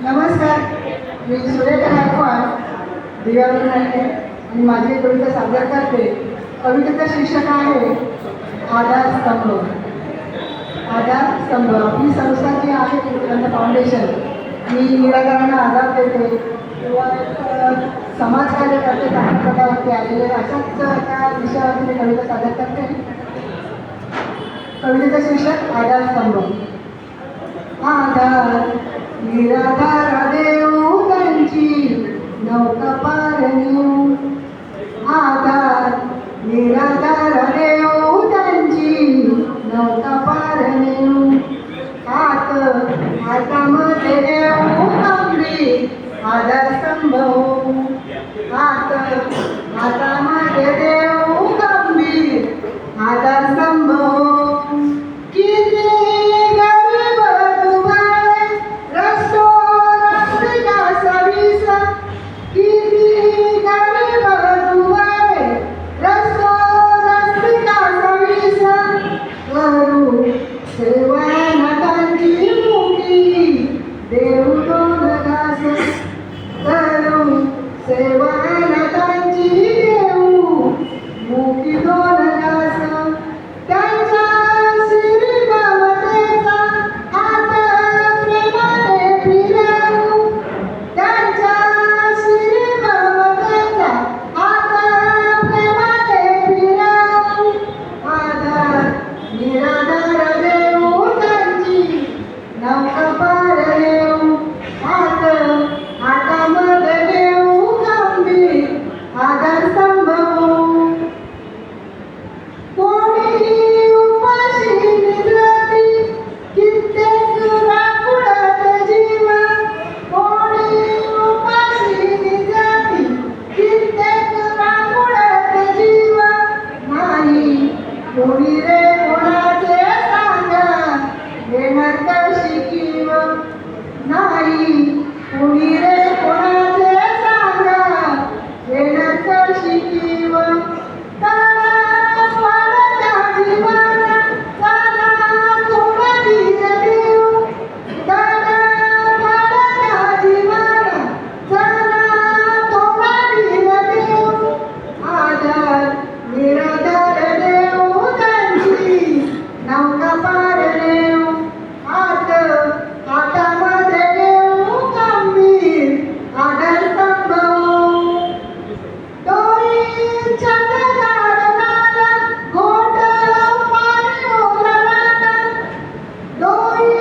नमस्कार. मी सुरेखा गायकवाड दिव्यावरून आहे आणि माझी कविता सादर करते कवितेचा शीर्षक आहे आधार स्तंभ. आधार स्तंभ. आपली संस्था जी आहे विवेकानंद फाउंडेशन मी निराकरणाला आधार देते. किंवा समाज अ, समाजकार्य करते काही आलेले अशाच त्या विषयावरती मी कविता सादर करते. कवितेचं शीर्षक आधार स्तंभ. आधार निराधार देऊ त्यांची नौका पार नेऊ आधार निराधार देऊ त्यांची नौका पार नेऊ हात हातामध्ये देऊ आपली आधार स्तंभ हो. हात हात Hello. Hello. Nari Puri.